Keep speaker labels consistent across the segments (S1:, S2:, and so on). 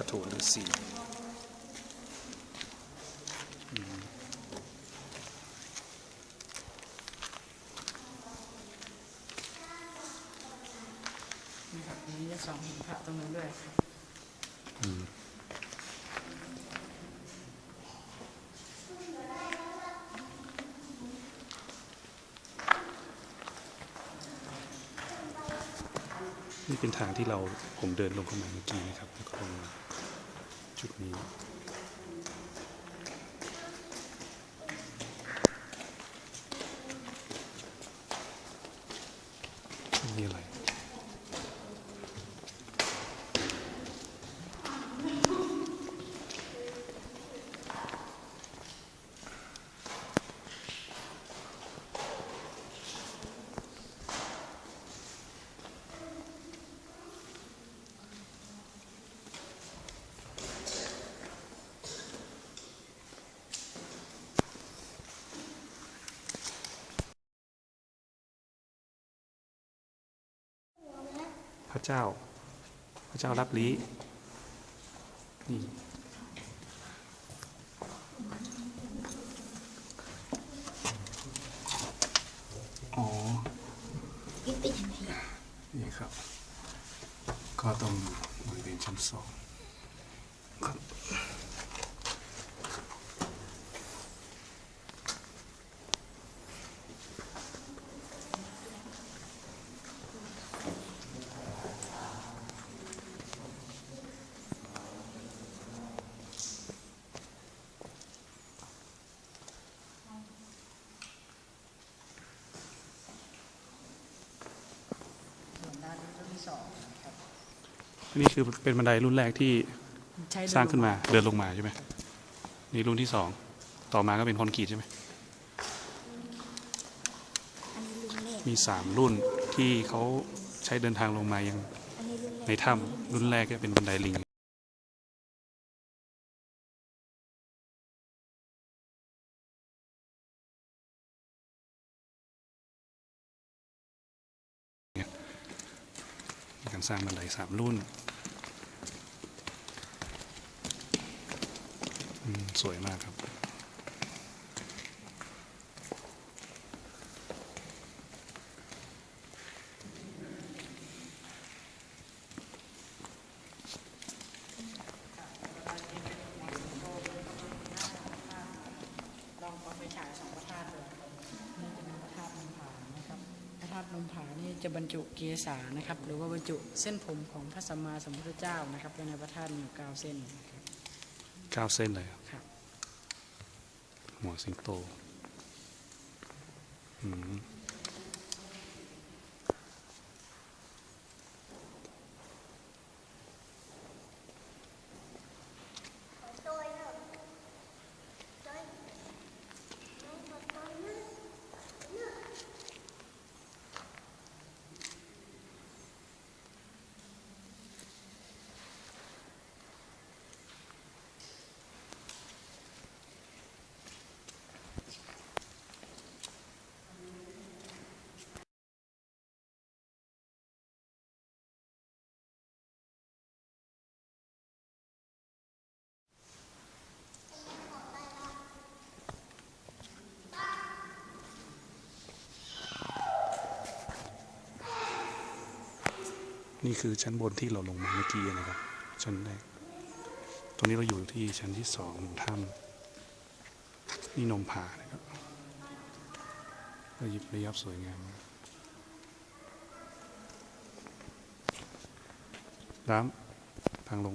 S1: อสี่
S2: นะครับอันนี้จะสองหินพระตรงนั้นด้วย
S1: อืมนี่เป็นทางที่เราผมเดินลงเข้ามาเมื่อกี้นะครับแล้วก็ลงมา จุด รพระเจ้า พระเจ้ารับลี้นี่อ๋อ
S3: นี่
S1: ครับ ก็ต้องบริเวณชั้นสองครับ
S2: ส่วนด้านนี้รุ่นที่สองนะครับ
S1: อั นนี้คือเป็นบันไดรุ่นแรกที่
S2: ใช้
S1: สร้างขึ้นมาเดินลงมาใช่ไหมนี่รุ่นที่สองต่อมาก็เป็นคอนกรีตใช่ไหม
S3: อันนี้รุ่นแรก
S1: มีสามรุ่นที่เขาใช้เดินทางลงมายัง
S3: อันนี้รุ่นแรก
S1: ในถ้ำรุ่นแรกก็เป็นบันไดลิงมีการสร้างบันไดสามรุ่นอืม สวยมากครับ
S2: ลองเอาไปฉายสองพระธาตุเลยนี่จะเป็นพระธาตุนมผานะครับพระธาตุนมผานี่จะบรรจุเกศานะครับ หรือว่าบรรจุเส้นผมของพระสัมมาสัมพุทธเจ้านะครับไว้ในพระธาตุมีอยู่เก้าเส้นนะครับ
S1: ก้าเส้นเลยครับ
S2: ครับ
S1: หัวสิงโต อืม นี่คือชั้นบนที่เราลงมาเมื่อกี้นะครับ ชั้นแรกตรงนี้เราอยู่ที่ชั้นที่สองของถ้ำนี่นมผานะครับระยิบระยับสวยงามน้ำทางลง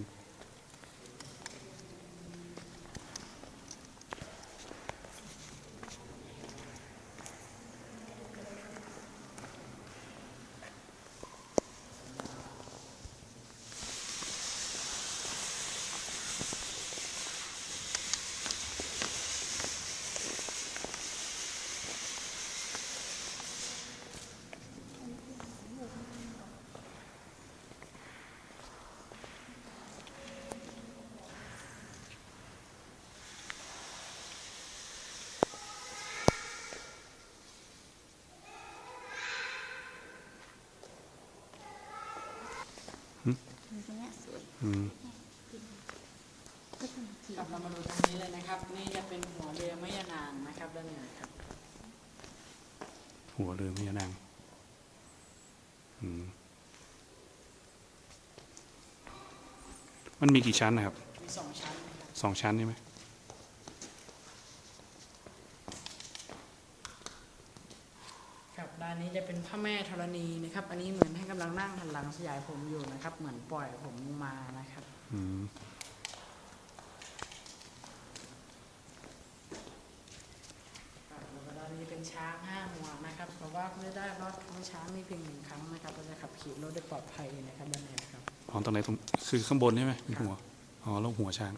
S2: ครับเรามาดูตรงนี้เลยนะครับ นี่จะเป็นหัวเรือไม่ยานางนะครับด้านเหนือครับ
S1: หัวเรือพญานางอืมมันมีกี่ชั้นนะครับ
S2: มีสองชั้นนะครับ
S1: สองชั้นใช่ไหม
S2: ครับ ด้านนี้จะเป็นพระแม่ธรณีนะครับ อันนี้เหมือนให้กำลังนั่งหันหลังสยายผมอยู่นะครับ เหมือนปล่อยผมลงมานะครับ
S1: อืม
S2: ครับแล้วก็ด้านนี้เป็นช้างห้าหัวนะครับเพราะว่าไม่ได้รอดทั้งช้างมีเพียงหนึ่งครั้งนะครับเราจะขับขี่รถได้ปลอดภัยนะครับด้านในครับ
S1: อ๋อตรงไหนตรงคือข้างบนใช่ไหมเป็นหัวอ๋อแล้วหัวช้าง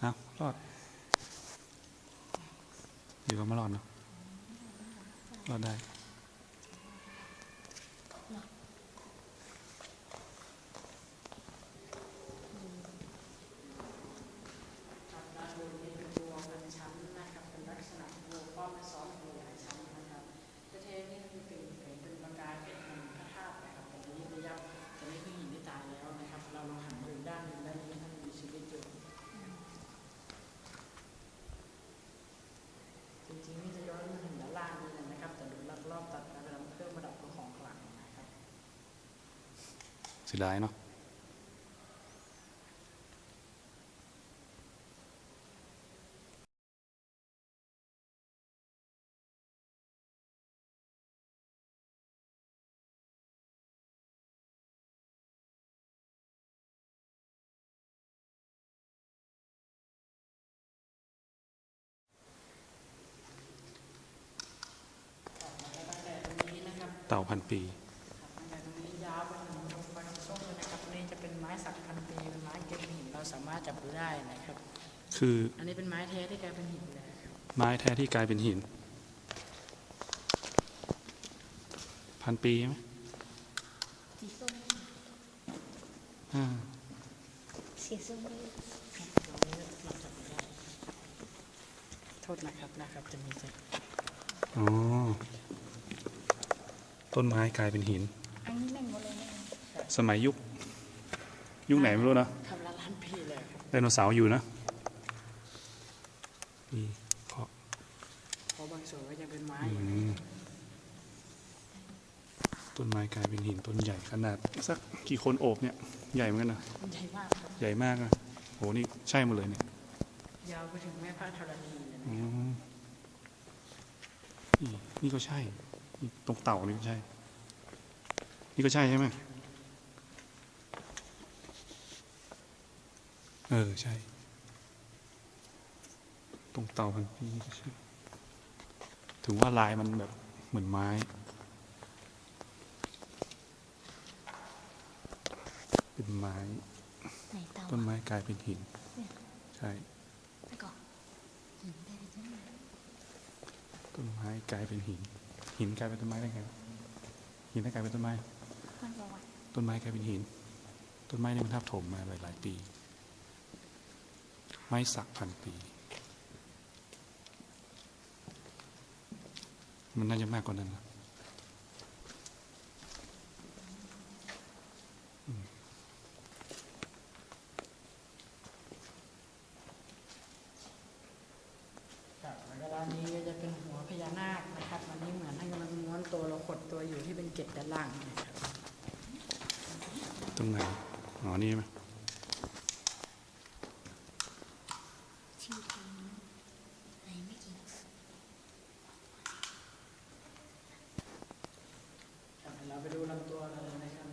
S1: เอารอด อยู่ก็ไม่รอดเนาะรอดได้
S2: ครับด้านบนนี้เป็นวัวเป็นชั้นนะครับเป็นลักษณะวัวป้อมและซ้อนวัวหลายชั้นนะครับประเทศนี้มีเป็นเป็นเป็นประกายเป็นเหมือนพระธาตุนะครับแต่นี้ระยะแต่นี้คือหินที่ตายแล้วนะครับ เราลองหันดูด้านหนึ่งด้านนี้ท่านมีชีวิตอยู่จริงๆนี่จะย้อนมาถึงด้านล่างนี่เลยนะครับ แต่โดนลักลอบตัดไปทำเครื่องประดับของของขลังนะครับ
S1: เสียดายเนาะเต่าพันปี
S2: จับดูได้นะครับ
S1: คือ
S2: อันนี้เป็นไม้แท้ที่กลายเป็นหินเลยครับ
S1: ไม้แท้ที่กลายเป็นหิน พันปีใช่ไหม
S3: สีส้ม
S1: อ่า
S3: สีส้มเลย
S2: ตรงนี้เราจับดูได้โทษนะครับนะครับจะมีจะ
S1: อ๋อ ต้นไม้กลายเป็นหิน
S3: อันนี้แม่งหมดเลยแม่ง
S1: สมัยยุค ยุคไหนไม่รู้นะ ไดโนเสาร์อยู่นะนี่เพราะ
S2: เพราะบางส่วนก็ยังเป็นไม้
S1: อื
S2: อยู่
S1: มต้นไม้กลายเป็นหินต้นใหญ่ขนาดสักกี่คนโอบเนี่ยใหญ่เหมือนกันนะ
S2: ใหญ่มากครับ
S1: ใหญ่มากนะโหนี่ใช่หมดเลยเนี่ย
S2: ยาวไปถึงแม่พระธรณีเลยนะ
S1: อ๋อนี่นี่ก็ใช่นี่ตรงเต่านี่ก็ใช่ นี่ก็ใช่ใช่ไหม เออ ใช่ ตรงเต่าพันปีนี่ก็ใช่ถึงว่าลายมันแบบเหมือนไม้เป็นไม้
S3: ไหนเตา
S1: ต้นไม้กลายเป็นหิน ใช่
S3: ไปก่อนหินได้ไปจังเลย
S1: ต้นไม้กลายเป็นหิน หินกลายเป็นต้นไม้ได้ไงวะหินได้กลายเป็นต้นไม้
S3: มันบอกว่า
S1: ต้นไม้กลายเป็นหิน ต้นไม้นี่มันทับถมมาหลายหลายๆปี ไม้สักพันปี มันน่าจะมากกว่านั้นนะอืม
S2: ครับแล้วก็ด้านนี้ก็จะเป็นหัวพญานาคนะครับอันนี้เหมือนท่านกำลังม้วนตัวเราขดตัวอยู่ที่เป็นเกล็ดด้านล่างนะครับ
S1: ตรงไหน อ๋อ นี่ไหม
S3: ชื่อเพลงไหนไม่กี่
S2: ครับเราไปดูลำตัวเราเลยนะครับ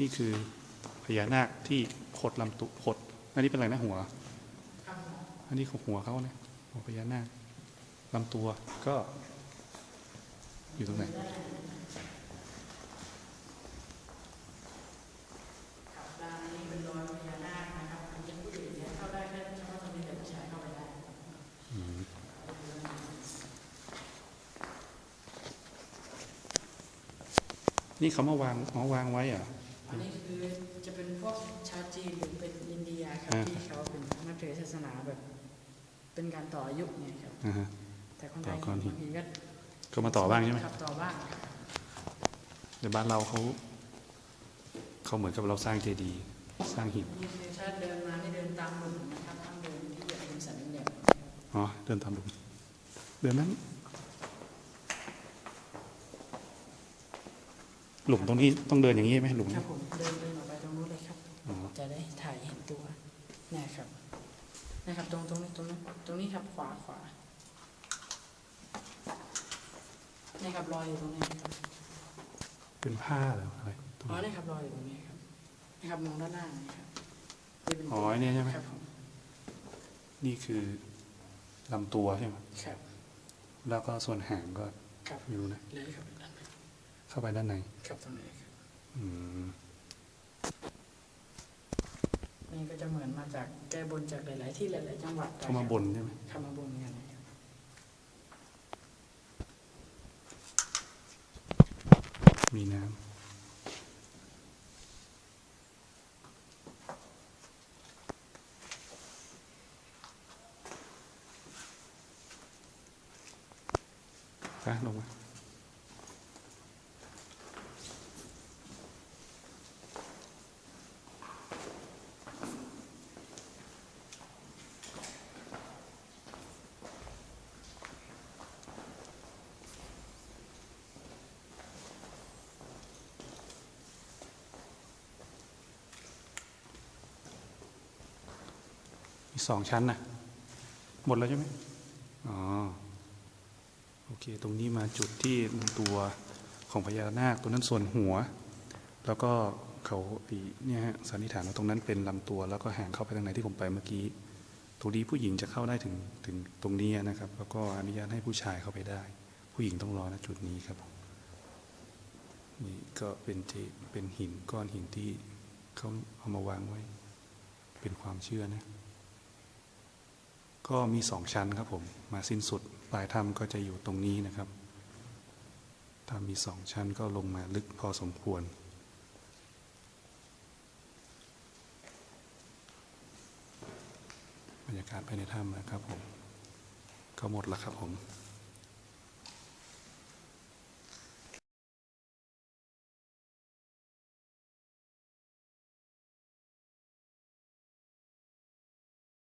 S1: นี่คือพญานาคที่ขดลำตุขดอันนี้เป็นอะไรนะหัว อันนี้ของหัวเขาเนี่ยหัวพญานาคลำตัวก็อยู่ตรงไหน
S2: ครับด้านนี้เป็นรอยพญานาคนะครับมันจะผู้หญิงเนี่ยเข้าได้แค่เฉพาะตรงนี้แต่ผู้ชายเข้าไปได้
S1: นี่เขามาวางอ๋อวางไว้เหรอะ
S2: อันนี้คือจะเป็นพวกชาวจีนหรือเป็นอินเดียครับ
S1: อ่า
S2: ที่เขาเป็นนับถือศาสนาแบบ เป็นการต่ออายุเนี่ยครับ
S1: อ่าฮะ
S2: แต่คนไทย
S1: ต่อก้อนหิน
S2: บางทีก็
S1: ก็มาต่อบ้างใช่ไหม
S2: ครับต่อบ้างครับ
S1: แต่บ้านเราเขาเขาเหมือนกับเราสร้างเจดีย์สร้างหิน
S2: ถ้าเดินมานี่เดินตามหลุมนะครับห้ามเดินที่จะเป็นสันเหลี่ยม
S1: อ๋อเดินตามหลุมเดินนั้น หลุมตรงนี้ต้องเดินอย่างนี้ไหมหลุม
S2: ครับผมเดินเดินออกไปตรงนู้นเลยครับ
S1: อ๋อ
S2: จะได้ถ่ายเห็นตัวเนี่ยครับนะครับ ตรงตรงนี้ตรงนี้ตรงนี้ครับขวาขวาเนี่ยครับรอยอยู่ตรงนี้ครับ
S1: เป็นผ้าเหรออะไรตรง
S2: อ๋อ
S1: นี้
S2: เนี่ยครับรอยอยู่ตรงนี้ครับนะครับมองด้านล่างนะครับนี่เป็น
S1: อ๋อไอ้เนี่ยใช่ไหม
S2: ครับผม
S1: นี่คือลำตัวใช่ไหม
S2: ครับ
S1: แล้วก็ส่วนหางก็
S2: ครับ
S1: ไม่รู้นะ
S2: เลยครับด้านใน
S1: เข้าไปด้านใน
S2: ครับตรงนี้ครับ
S1: อืม
S2: นี่ก็จะเหมือนมาจากแก้บนจากหลาย ๆ ที่หลาย ๆ จังหวัด
S1: เข้ามาบนใช่ไหม
S2: เข้ามาบนกันนะครับ
S1: มีน้ำไปลงมา สองชั้นนะหมดแล้วใช่ไหมอ๋อโอเค ตรงนี้มาจุดที่ตัวของพญานาคตัวนั้นส่วนหัว แล้วก็เขาเนี่ยฮะสันนิษฐานว่าตรงนั้นเป็นลำตัว แล้วก็ห่างเข้าไปทางไหนที่ผมไปเมื่อกี้ตรงนี้ผู้หญิงจะเข้าได้ถึงถึงตรงนี้นะครับ แล้วก็อนุญาตให้ผู้ชายเข้าไปได้ ผู้หญิงต้องรอณจุดนี้ครับนี่ก็เป็นเจเป็นหินก้อนหินที่เขาเอามาวางไว้ เป็นความเชื่อนะ ก็มีสองชั้นครับผม มาสิ้นสุดปลายถ้ำก็จะอยู่ตรงนี้นะครับถ้ามีสองชั้นก็ลงมาลึกพอสมควร บรรยากาศภายในถ้ำนะครับผม ก็หมดแล้วครับผม